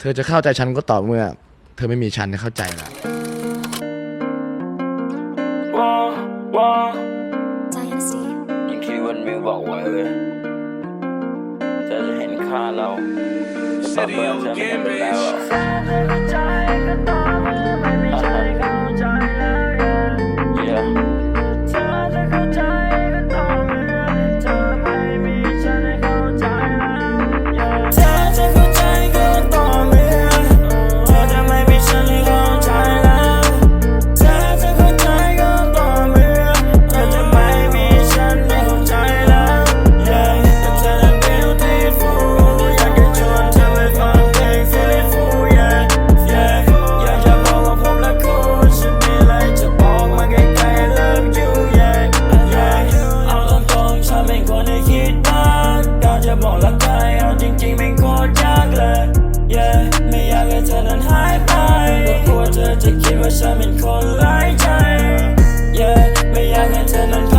เธอจะเข้าใจฉันก็ต่อเมื่อ เธอไม่มีฉันเข้าใจละว้าวว้าว Dynasty ยิ่งคิดวันมิวบอกไว้เลยเธอจะเห็นค่าเราจะประเมินฉันไม่เป็นแล้วหรอก จริงไม่โคตรยากเลย yeah ไม่อยากให้เธอนั้นหายไปกลัวเธอจะคิดว่าฉันเป็นคนไร้ใจ yeah ไม่อยากให้เธอนั้น